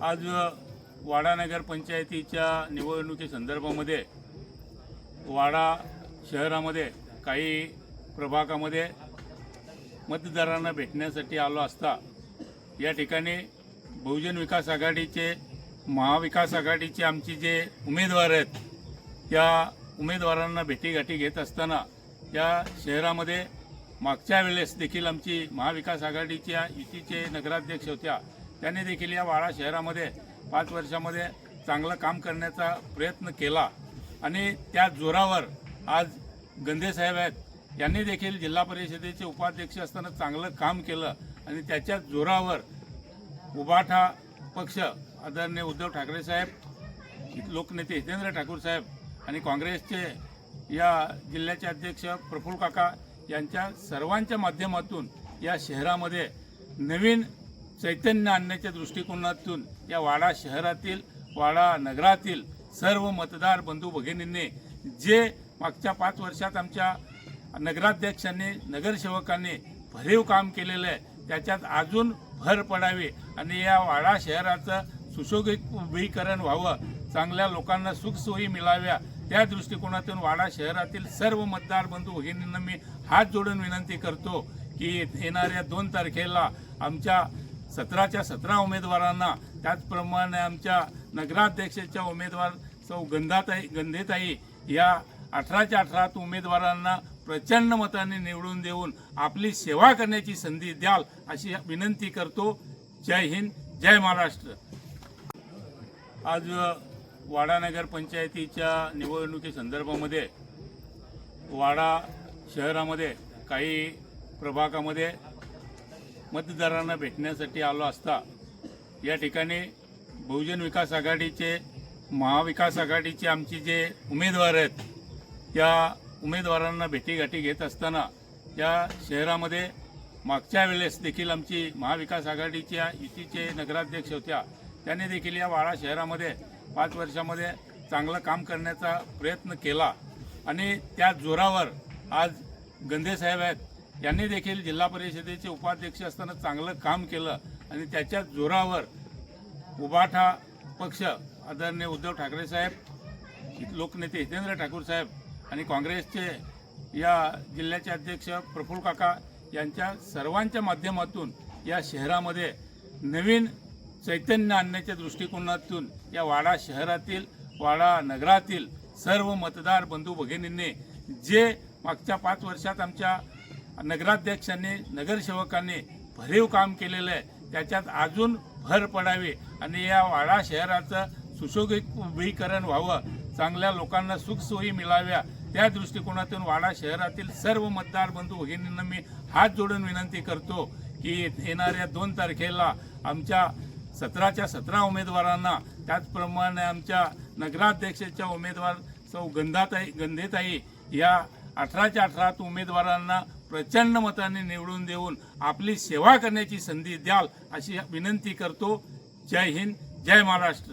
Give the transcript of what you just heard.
आज वाडा पंचायतीच्या निवडणुकी निवडणुकीसंदर्भामध्ये वाडा शहरामध्ये काही प्रभागामध्ये मतदारांना भेटण्यासाठी आलो असता या ठिकाणी बहुजन विकास आघाडीचे महाविकास आघाडीचे आमचे जे उमेदवार आहेत त्या उमेदवारांना भेटीगाठी घेत असताना या शहरामध्ये मागच्या वेळेस देखील आमची महाविकास आघाडीच्या युतीचे नगराध्यक्ष होत्या त्यांनी देखील या वाडा शहरामध्ये पाच वर्षामध्ये चांगलं काम करण्याचा प्रयत्न केला. आणि त्या जोरावर आज गंधे साहेब आहेत यांनी देखील जिल्हा परिषदेचे उपाध्यक्ष असताना चांगलं काम केलं आणि त्याच्या जोरावर उबाठा पक्ष आदरणीय उद्धव ठाकरे साहेब लोकनेते हितेंद्र ठाकूर साहेब आणि काँग्रेसचे या जिल्ह्याचे अध्यक्ष प्रफुल्ल काका यांच्या सर्वांच्या माध्यमातून या शहरामध्ये नवीन चैतन्य आणण्याच्या दृष्टिकोनातून या वाडा शहरातील वाडा नगरातील सर्व मतदार बंधू भगिनींनी जे मागच्या पाच वर्षात आमच्या नगराध्यक्षांनी नगरसेवकांनी भरीव काम केलेलं आहे त्याच्यात अजून भर पडावी आणि या वाडा शहराचं सुशोभीकरण व्हावं चांगल्या लोकांना सुखसोयी मिळाव्या त्या दृष्टिकोनातून वाडा शहरातील सर्व मतदार बंधू भगिनींना मी हात जोडून विनंती करतो की येणाऱ्या दोन तारखेला आमच्या सतराच्या सतरा उमेदवारांना त्याचप्रमाणे आमच्या नगराध्यक्षाच्या उमेदवार सौ गंधाताई गंधेताई या अठराच्या अठरात उमेदवारांना प्रचंड मताने निवडून देऊन आपली सेवा करण्याची संधी द्याल अशी विनंती करतो. जय हिंद जय महाराष्ट्र. आज वाडा नगर पंचायतीच्या निवडणुकीसंदर्भामध्ये वाडा शहरामध्ये काही प्रभागामध्ये मतदारांना भेटण्यासाठी आलो असता या ठिकाणी बहुजन विकास आघाडीचे महाविकास आघाडीचे आमचे जे उमेदवार आहेत त्या उमेदवारांना भेटीगाठी घेत असताना या शहरामध्ये मागच्या वेळेस देखील आमची महाविकास आघाडीच्या युतीचे नगराध्यक्ष होत्या. त्याने देखील या वाडा शहरामध्ये पाच वर्षामध्ये चांगलं काम करण्याचा प्रयत्न केला. आणि त्या जोरावर आज गंधे साहेब आहेत यांनी देखील जिल्हा परिषदेचे उपाध्यक्ष असताना चांगलं काम केलं आणि त्याच्या जोरावर उबाठा पक्ष आदरणीय उद्धव ठाकरे साहेब लोकनेते हितेंद्र ठाकूर साहेब आणि काँग्रेसचे या जिल्ह्याचे अध्यक्ष प्रफुल्ल काका यांच्या सर्वांच्या माध्यमातून या शहरामध्ये नवीन चैतन्य आणण्याच्या दृष्टिकोनातून या वाडा शहरातील वाडा नगरातील सर्व मतदार बंधू भगिनींनी जे मागच्या पाच वर्षात आमच्या नगराध्यक्षांनी नगरसेवकांनी भरीव काम केलेलं आहे. त्याच्यात अजून भर पडावी आणि या वाडा शहराचं सुशोभीकरण व्हावं चांगल्या लोकांना सुखसोयी मिळाव्या त्या दृष्टिकोनातून वाडा शहरातील सर्व मतदार बंधू भगिनींना मी हात जोडून विनंती करतो की येणाऱ्या दोन तारखेला आमच्या सतराच्या सतरा उमेदवारांना त्याचप्रमाणे आमच्या नगराध्यक्षाच्या उमेदवार सौ गंधाताई गंधेताई या अठराच्या अठरा उमेदवारांना प्रचंड मताने निवडून देऊन आपली सेवा करण्याची संधी द्याल अशी विनंती करतो. जय हिंद जय महाराष्ट्र.